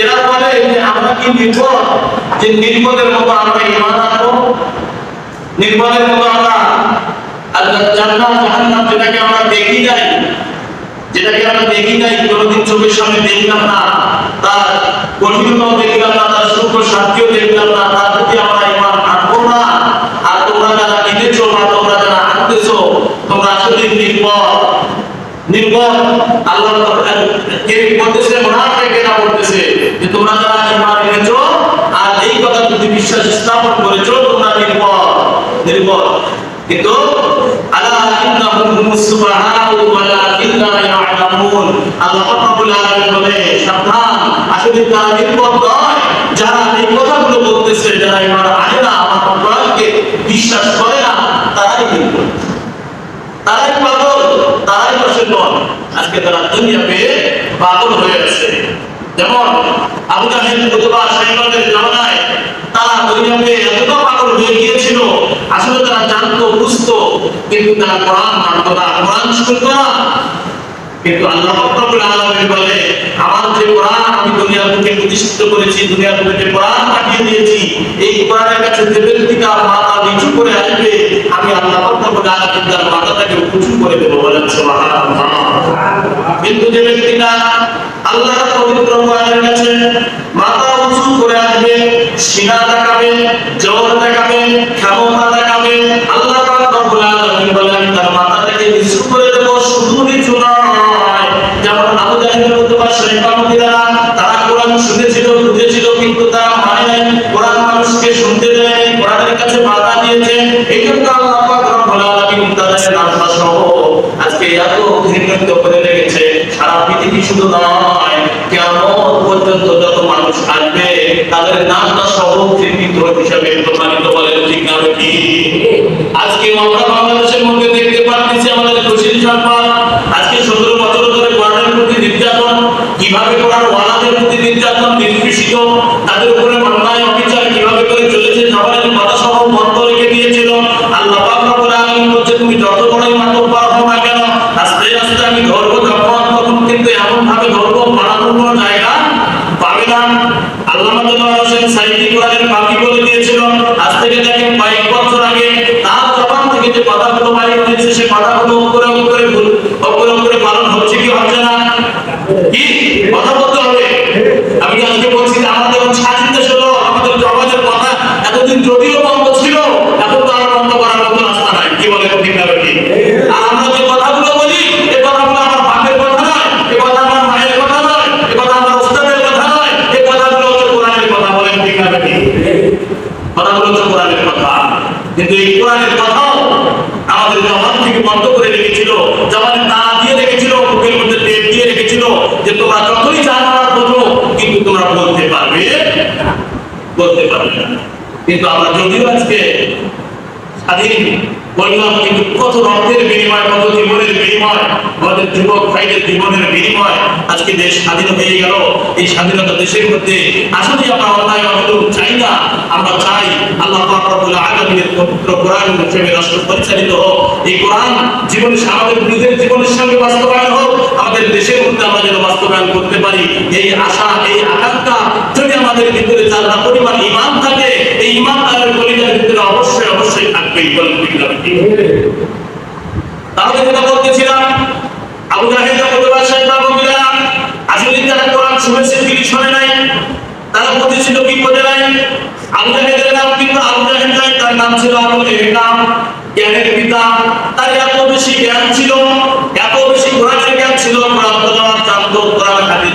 এরা বলে যে আমরা কি নির্ভর? যে নির্ভরের মতো আমরা ইমান আনব? নির্ভরের মতো আমরা আল্লাহ জান্নাত, জাহান্নাম যেটাকে আমরা দেখি যাই যেটাকে আমরা দেখি নাই, কোনোদিন চোখের সামনে দেখলাম না, তার কঠিনতাও দেখলাম না, তার সুখ শান্তিও দেখলাম না, তার প্রতি আমরা ইমান আনব না। আর তোমরা যারা কিনেছো বা তোমরা যারা আনতেছো, তোমরা আসলে নির্ভর। নির্ভর আল্লাহ কে বলতেছে মুনাফিকেরা বলতেছে, যে তোমরা যারা ঈমান এনেছো আর এই কথা যদি বিশ্বাস স্থাপন করেছ, তোমরা নির্ভর নির্ভর। কিন্তু আলা ইন্নাহুম সুবহানাহু ওয়া ইয়ালামুন। আল্লাহ রাব্বুল আলামিন বলে, সাবধান, আসলে তারা নির্ভর নয়, যারা এই কথাগুলো বলতেছে, যারা ঈমান আনে না, আমার কোরআনকে বিশ্বাস করে না, তারাই নির্ভর। তারাই পাগল, তারাই অসচেতন আজকে তারা দুনিয়া পেয়ে পাগল হয়ে আছে যেমন আবু অথবা সাইবাদের জামানায় তারা দুনিয়া এতটা পাগল হয়ে গিয়েছিল। আসলে তারা জানতো বুঝতো কিন্তু তারা কোরআন মানতো না। কোরআন শুনতো না। কিন্তু আল্লাহ রাব্বুল আলামিন বলে আমার যে কোরআন আমি দুনিয়ার বুকে প্রতিষ্ঠিত করেছি দুনিয়ার বুকে যে কোরআন পাঠিয়ে দিয়েছি এই কোরআনের কাছে যে ব্যক্তি মাথা নিচু করে আসবে আমি আল্লাহ রাব্বুল আলামিন তার মাথাটাকে উঁচু করে দেব বলেন সুবহানাল্লাহ। কিন্তু যে ব্যক্তিটা আল্লাহর পবিত্র কোরআনের কাছে মাথা উঁচু করে আসবে সিনা দেখাবে জোর দেখাবে ক্ষমতা দেখাবে আল্লাহ বলেন, তার মাথাটাকে নিচু করে দেব, শুধু নিচু নয়। যেমন আবু জাহেল অথবা শয়তানরা তারা কোরআন শুনেছিল, বুঝেছিল, কিন্তু তারা মানে নাই। কোরআন মানুষকে শুনতে দেয় কোরআনের কাছে বাধা দিয়েছে। এই জন্য আল্লাহ তাদের শুধু নয় কেমন পর্যন্ত মানুষ আসবে, তাদের নামটা সহ ঘৃণিত হিসাবে প্রমাণিত করেন ঠিক না কি? আজকে আমরা বাংলাদেশের মধ্যে দেখতে পাচ্ছি আমাদের খুশির সংবাদ আজকে সতেরো বছর ধরে কোরআনের প্রতি নির্যাতন, কীভাবে কোরআন ওয়ালাদের প্রতি নির্যাতন নির্বিষিত, তাদের উপরে অন্যায় অবিচার কীভাবে করে চলেছে জবানের বলতে পারবে না। কিন্তু আমরা যদিও আজকে স্বাধীন বললাম, কিন্তু কত রক্তের বিনিময়, কত জীবনের বিনিময়? আমাদের যুবক ভাইদের জীবনের বিনিময়। আজকে দেশ স্বাধীন হয়ে গেল। এই স্বাধীনতা দেশের মধ্যে আসলে আমরা অন্যায় অভিযোগ চাই না। আমরা চাই আল্লাহ রব্বুল আলামিনের পবিত্র কোরআন হিসেবে রাষ্ট্র পরিচালিত হোক। এই কোরআন জীবনের আমাদের নিজের জীবনের সঙ্গে বাস্তবায়ন হোক। আমাদের দেশের মধ্যে আমরা যেন বাস্তবায়ন করতে পারি। এই আশা, এই আকাঙ্ক্ষা যদি আমাদের ভিতরে যারা পরিমাণ ইমান থাকে, এই ইমান ভিতরে অবশ্যই অবশ্যই থাকবে? তাহলে যেটা বলতেছিলাম, আবু নাম কিন্তু তার নাম ছিল আবু জ্ঞানের পিতা। তার এত বেশি জ্ঞান ছিল, এত বেশি কোরআনের জ্ঞান ছিল, কোরআন জানতো, কোরআন হাদিস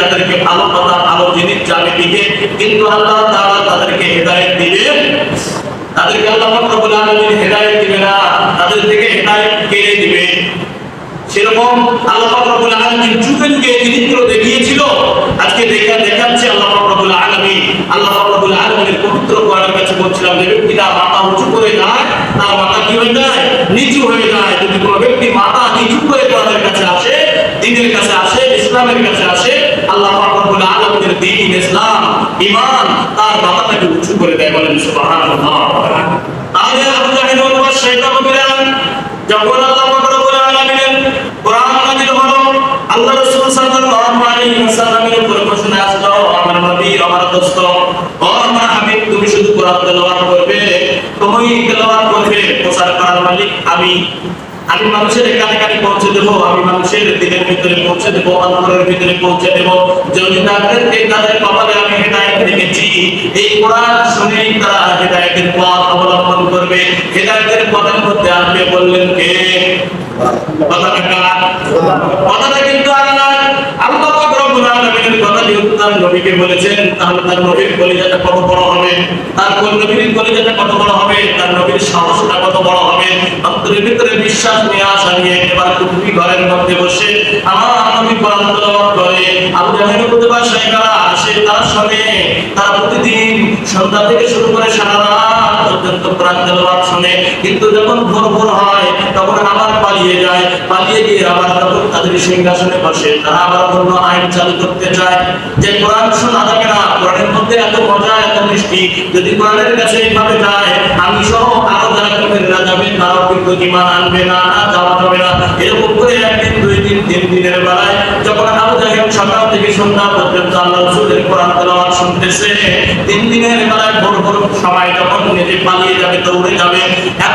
তাদেরকে ভালো কথা, ভালো জিনিস যাবে দিকে কিন্তু আল্লাহ তাআলা তাদেরকে হেদায়েত দিবে। তাদেরকে আল্লাহ রব্বুল আলামিন হেদায়েত দিবে না। তাদের থেকে হেদায়েত কেড়ে দিবে? সেরকম আল্লাহ রব্বুল আলামিন যুগে জিনিসগুলো দেখিয়েছিল। আজকে দেখা দেখাচ্ছে আল্লাহ রব্বুল আলামিন। আল্লাহ রব্বুল আলামিনের পবিত্র কোরআনের কাছে বলছিলাম যে ব্যক্তিরা মাথা উঁচু করে যায়, তার মাথা কি হয়ে যায়? নিচু হয়ে যায়। যদি কোনো ব্যক্তি মাথা নিচু করে কোরআনের কাছে আসে দ্বীনের কাছে আসে ইসলামের কাছে আসে, আল্লাহ রব্বুল আলামিনের দ্বীন ইসলাম, ঈমান তার মাথাটাকে উঁচু করে দেয় বলেন সুবহানাল্লাহ। তাহলে আবু জাহেল ওয়া শয়তান যখন আল্লাহ রব্বুল আলামিনের কোরআন নাযিল হলো, আল্লাহ রাসূল সাল্লাল্লাহু আলাইহি ওয়াসাল্লামের উপর আসলো, আমার নবী, আমার দোস্ত, ও আমার তুমি শুধু কোরআন তেলাওয়াত করবে তুমি তেলাওয়াত করবে, প্রচার করার মালিক আমি। আমি মানুষের কানে কানে পৌঁছে দেবো, আমি মানুষের দিনের ভিতরে পৌঁছে দেবো, অন্তরের ভিতরে পৌঁছে দেবো। যদি তাদেরকে তাদের কপালে আমি হেদায়ত রেখেছি, এই কোরআন শুনেই তারা হেদায়তের পথ অবলম্বন করবে। হেদায়তের পথের মধ্যে আসবে বললেন কে? কথাটা কিন্তু তার বলেছেন, তাহলে তার নবীর কলিজাটা কত বড় হবে? তার কোন নবীর কলিজাটা কত বড় হবে? তার নবীর সাহসটা বিশ্বাস নিয়ে আসা নিয়ে এবার কুটুমি ঘরের মধ্যে বসে আমার নবী কোরআন করে। আবু জাহেল প্রতিবার সাহেবরা আসে তার শুনে তারা প্রতিদিন সন্ধ্যা থেকে শুরু করে সারা রাত পর্যন্ত কোরআন তেলাওয়াত শুনে। কিন্তু যখন ভোর ভোর হয়, তখন আবার পালিয়ে যায়, পালিয়ে গিয়ে আবার তখন তাদের সিংহাসনে বসে, তারা আবার অন্য আইন চালু করতে চায়। যে কোরআন শোনা যাবে না, কোরআনের মধ্যে এত মজা, এত মিষ্টি, যদি কোরআনের কাছে এইভাবে যায়, আমি সহ আরও যারা কাফেররা যাবে তারাও কিন্তু ঈমান আনবে না না যাওয়া যাবে না। এরকম করে একদিন, দুই দিন, তিন দিনের বেলায় যখন আবু জাহেল সকাল থেকে সন্ধ্যা পর্যন্ত আল্লাহ রাসূলের কোরআন তেলাওয়াত শুনতেছে, তিন দিনের বেলায় ভোর ভোর সময় যখন নিজে পালিয়ে যাবে, দৌড়ে যাবে এক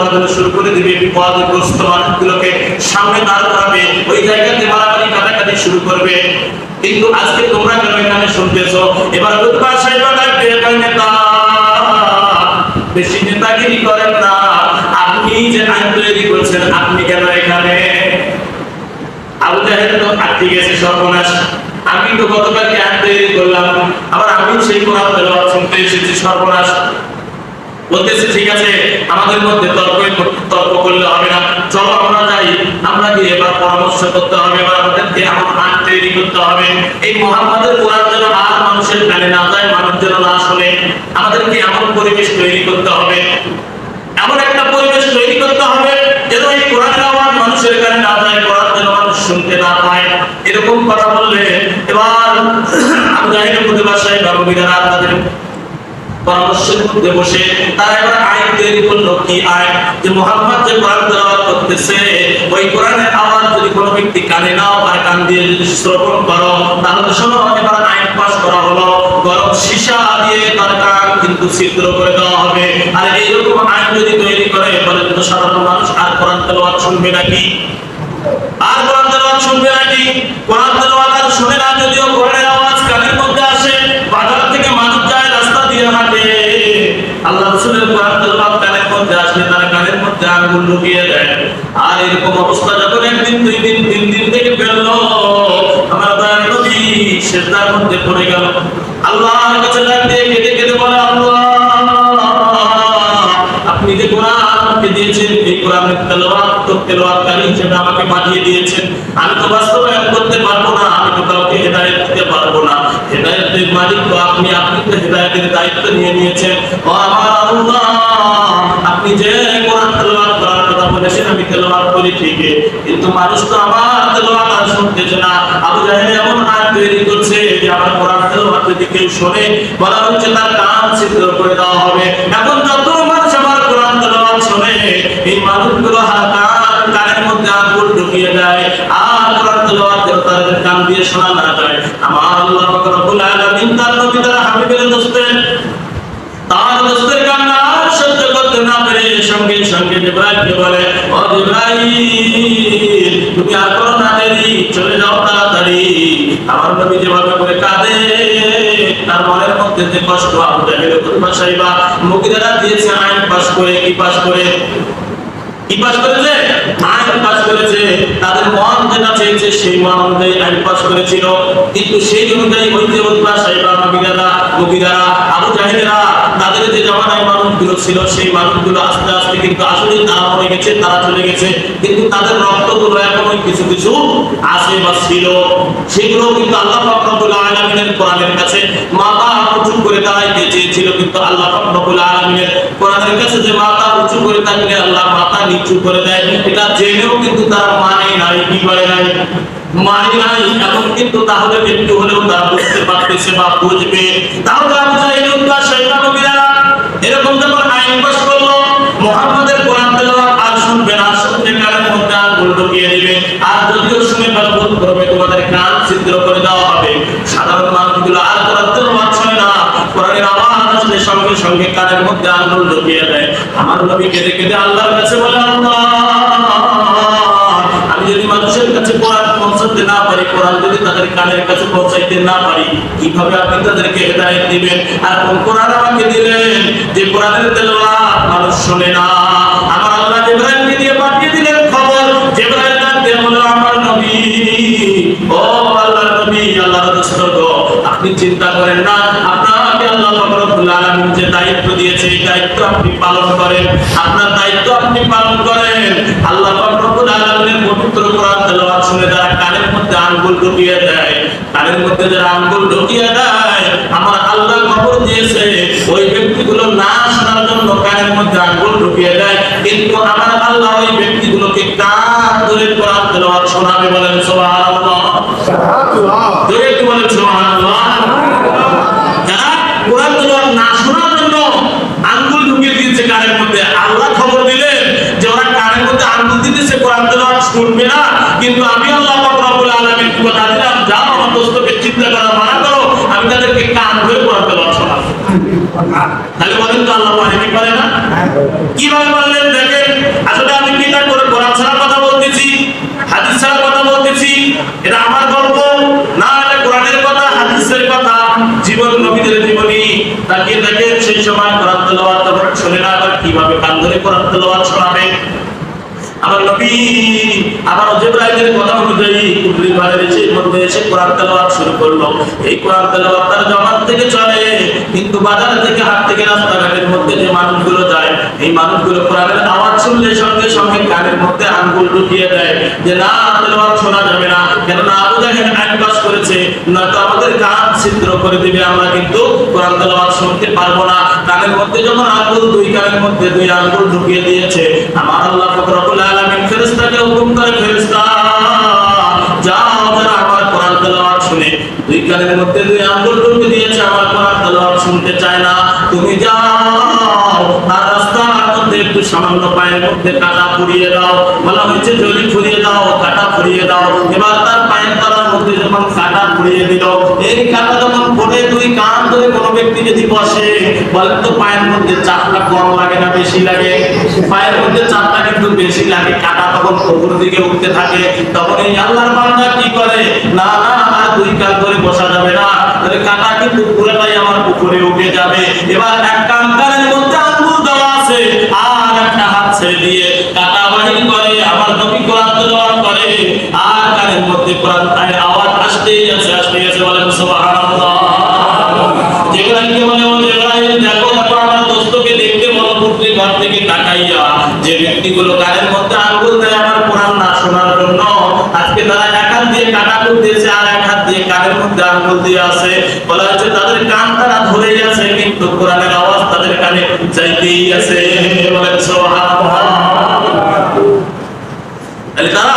আপদের শুরু করে দিবে বিপদগ্রস্ত মানুষগুলোকে সামনে দাঁড় করাবে, ওই জায়গাতে মারামারি কাটাকাটি শুরু করবে। কিন্তু আজকে তোমরা কেন এখানে শুনতেছো? এবার সাহেব নেতা, বেশি নেতাগিরি করেন না। আপনি যে আইন তৈরি করছেন, আপনি কেন এখানে? আবু জাহেল তো আটকে গেছে সর্বনাশ। আমি তো গতকালকে আইন তৈরি করলাম। আবার আমি সেই কোরআন শুনতে এসেছি, সর্বনাশ। বলতেছে, ঠিক আছে, আমাদের মধ্যে তর্ক তর্ক করলে হবে না। চলো, আমরা যাই। আমরা গিয়ে এবার পরামর্শ করতে হবে, এবার আমাদেরকে এমন আইন তৈরি করতে হবে। এই মোহাম্মদের কোরআন যেন আর মানুষের কানে না যায়, মানুষ যেন না শোনে। আমাদেরকে এমন পরিবেশ তৈরি করতে হবে, এমন একটা পরিবেশ তৈরি করতে হবে যেন এই কোরআনের আওয়াজ মানুষের কানে না যায়, কোরআন যেন মানুষ শুনতে না পায়। এরকম কথা বললে এবার আমি জানি না প্রতিবার সাহেব বাবু তাদের আইন যদি কিন্তু করে দেওয়া হবে। আর এইরকম আইন যদি তৈরি করে বলে সাধারণ মানুষ আর কোরআন তেলাওয়াত শুনবে নাকি আর কোরআন তেলাওয়াত শুনবে নাকি কোরআন তেলাওয়াত আর শুনে না, যদিও কোরআনের আওয়াজ কানের মধ্যে আসে বাজার থেকে মানুষ যায় রাস্তা দিয়ে হাঁটে আল্লাহ রাসূলের কোরআন তেলাওয়াত কানের মধ্যে আসলে তারা কানের মধ্যে আঙ্গুল ঢুকিয়ে দেয়। আর এরকম অবস্থা যখন একদিন, দুই দিন, তিন দিন থেকে ফেলল আমার দয়ার নবী সেজদার মধ্যে পড়ে গেল। আল্লাহর কাছে ডাক দিয়ে কেঁদে কেঁদে বলে, আল্লাহ, আপনি যে কোরআন আমাকে দিয়েছেন, এই কোরআনের তো হিসেবে আমাকে পাঠিয়ে দিয়েছেন। আমি তো বাস্তবায়ন করতে পারব না, আমি তো কাউকে হেদায়েত দিতে পারব না। হেদায়েতের মালিক তো আপনি আপনি তো হেদায়েতের দায়িত্ব নিয়ে নিয়েছেন। ও আমার আপনি যে কোরআন তেলাওয়াত করার কথা বলেছেন, আমি তেলাওয়াত করি ঠিকই। কিন্তু মানুষ তো আমার তেলাওয়াত আর শুনতেছে না। আবু জাহেল এমন আয়াত তৈরি করছে যে আমার কোরআন তেলাওয়াত যদি কেউ শোনে বলা হচ্ছে তার কান ছিদ্র করে দেওয়া হবে। এখন যত মানুষ আমার কোরআন তেলাওয়াত শোনে, এই মানুষগুলো হাকান কানের মধ্যে আঙ্গুল ঢুকিয়ে দেয়, আর কোরআন তেলাওয়াত যেন তাদের কান দিয়ে শোনা না যায়। আমার আল্লাহ রব্বুল আলামিন তার নবী, তার হাবিবের দোস্তের, তার দোস্তের কান্না না করে সঙ্গে সঙ্গে জিব্রাইলকে বলে, ও তুমি আর করো না দেরি চলে যাও তাড়াতাড়ি। আমার নবী যেভাবে করে কাঁদে, তার মনের মধ্যে যে কষ্ট আবু জাহেল ভাষাইবা মুকিদারা দিয়েছে আইন পাস করে কি পাস করে? কি পাস করেছে? আইন পাস করেছে, তাদের মন যেটা চেয়েছে সেই মন অনুযায়ী আইন পাস করেছিল। কিন্তু সেই অনুযায়ী উদ্বা সাহেবা মহিলারা মহিলারা আবু জাহিদেরা তাদের যে জমানায় মানুষগুলো ছিল, সেই মানুষগুলো আস্তে আস্তে কিন্তু আসলে তারা মরে গেছে, তারা চলে গেছে। কিন্তু তাদের রক্তগুলো এখনও কিছু কিছু আছে বা ছিল। সেগুলো কিন্তু আল্লাহ রব্বুল আলামিনের কোরআনের কাছে মাথা উঁচু করে দাঁড়াইতে চেয়েছিল, কিন্তু আল্লাহ রব্বুল আলামিনের কোরআনের কাছে যে মাথা উঁচু করে থাকলে আল্লাহ মাথা নিচু করে দেয়। এটা জেনেও কিন্তু তারা মানে নাই কি করে নাই মানে নাই এখন কিন্তু তাহলে একটু হলেও তারা বুঝতে পারতেছে বা বুঝবে। তাহলে জাহিল উদ্বা শয়তান নবীরা এরকম যখন আইন পাস করল, মুহাম্মাদের কোরআন তেলাওয়াত আর শুনবে না শুনবে কানের মধ্যে আঙ্গুল ঢুকিয়ে দিবে। আর যদিও শুনে বারবার করবে, তোমাদের কান ছিদ্র করে দেওয়া হবে। সাধারণ মানুষগুলো আর কোরআন তেলাওয়াত শোনে না। কোরআনের আওয়াজ আসলে সঙ্গে সঙ্গে কানের মধ্যে আঙ্গুল ঢুকিয়ে দেয়। আমার নবী কেঁদে কেঁদে আল্লাহর কাছে বলে, আল্লাহ! পৌঁছাতে না পারি, কোরআন যদি তাদের কানের কাছে পৌঁছাইতে না পারি, কীভাবে আপনি তাদেরকে হেদায়েত দিবেন? আর কোন কোরআন আমাকে দিলেন? যে কোরআনের তেলাওয়াত মানুষ শুনে না। আমার আল্লাহ জিবরাইলকে দিয়ে পাঠিয়ে দিলেন খবর। জিবরাইল ডাক দিয়ে আমার নবী, ও আল্লাহর নবী, আল্লাহর রাসূল গো আপনি চিন্তা করেন না। আপনাকে আল্লাহ পাক আলামিন যে দায়িত্ব দিয়েছে, এই দায়িত্ব আপনি পালন করেন। আপনার দায়িত্ব আপনি পালন করেন। আল্লাহ পাক রব্বুল আলামিনের পবিত্র কোরআন শুনে যারা কানের মধ্যে আঙ্গুল ঢুকিয়ে দেয়, কানের মধ্যে যারা আঙ্গুল ঢুকিয়ে দেয়, আমার আল্লাহ খবর দিয়েছে, ওই ব্যক্তিগুলো না শোনার জন্য কানের মধ্যে আঙ্গুল ঢুকিয়ে দেয়। কিন্তু আমার আল্লাহ ওই ব্যক্তিগুলোকে কান ধরে কোরআন তেলাওয়াত শোনাবে বলেন, সুবহানাল্লাহ। সুবহানাল্লাহ। কোরআন তেলাওয়াত শুনবে না। কিন্তু আমি আল্লাহ আলামিন দিলাম যাও আমার দোস্তকে চিন্তা করা মানা করো, আমি তাদেরকে কান ধরে তেলাওয়াত শোনাবো। তাহলে বলেন তো আল্লাহ পারে না? কীভাবে বললেন দেখেন, আসলে আমি করে কোরআন ছাড়া কথা বলতেছি, হাদিস ছাড়া কথা বলতেছি, এটা আমার গল্প, না, এটা কোরআনের কথা, হাদিসের কথা, জীবন নবীদের জীবনী। তাকিয়ে দেখেন, সেই সময় কোরআন তেলাওয়াত শুনে না, আবার কীভাবে কান ধরে কোরআন তেলাওয়াত শোনাবে? কথা অনুযায়ী এসে কোরআন শুরু করল। এই কোরআন জমান থেকে চলে, কিন্তু বাজার থেকে হাট থেকে মধ্যে যে মানুষগুলো যায়, এই মানুষগুলো কোরআনের আওয়াজ শুনলে সঙ্গে সঙ্গে কানের মধ্যে আঙ্গুল ঢুকিয়ে দেয় যে, না, তেলাওয়াত শোনা যাবে না। কেননা আবু জাহেল আইন পাস করেছে, নয়তো আমাদের কান ছিদ্র করে দিবে, আমরা কিন্তু কোরআন তেলাওয়াত শুনতে পারব না। কানের মধ্যে যখন আঙ্গুল দুই কানের মধ্যে দুই আঙ্গুল ঢুকিয়ে দিয়েছে, আমার আল্লাহ ফকরুল আলামিন ফেরেশতাকে হুকুম করে, ফেরেশতা, যাও, যারা আমার কোরআন তেলাওয়াত শুনে, দুই কানের মধ্যে দুই আঙ্গুল ঢুকে দিয়েছে, আমার কোরআন তেলাওয়াত শুনতে চায় না। তুমি যাও, আর রাস্তার মধ্যে একটু সামান্য পায়ের মধ্যে কাটা ফুরিয়ে দাও বলা হয়েছে জলি ফুরিয়ে দাও, কাটা ফুরিয়ে দাও। এবার তার পায়ের তলার মধ্যে যখন কাটা ফুরিয়ে দিল, এই কাটা যখন দুই কান ধরে কোনো ব্যক্তি যদি বসে, বলেন তো পায়ের মধ্যে চাপটা কম লাগে না, বেশি লাগে? পায়ের মধ্যে চাপটা কিন্তু বেশি লাগে। কাটা তখন উপর দিকে উঠতে থাকে। তখন এই আল্লাহর বান্দা কি করে? না না, আর দুই কান ধরে বসা যাবে না। তাহলে কাটা কিন্তু পুরোটাই আমার উপরে উঠে যাবে। এবার এক কান কানের মধ্যে আঙ্গুল দেওয়া আছে, আর একটা হাত ছেড়ে দিয়ে কাটা বাহির করে, আমার নবী কোরআন করে। আর কানের মধ্যে কোরআন আওয়াজ আসতেই আছে আসতেই আছে বলেন সুবহানাল্লাহ। জিবরাইলকে বলে ও জিবরাইল দেখো দেখো আমার দোস্তকে দেখতে বলো পুত্রী ঘর থেকে তাকাইয়া। যে ব্যক্তিগুলো কানের মধ্যে আঙ্গুল দেয় আমার কোরআন না শোনার জন্য, আজকে তারা এক হাত দিয়ে কাটা করতেছে আর এক হাত দিয়ে কানের মধ্যে আঙ্গুল দিয়ে আছে। বলা হচ্ছে তাদের কান তারা ধরেই আছে, কিন্তু কোরআনের আওয়াজ তাদের কানে যাইতেই আছে। বলেন সুবহানাল্লাহ। তারা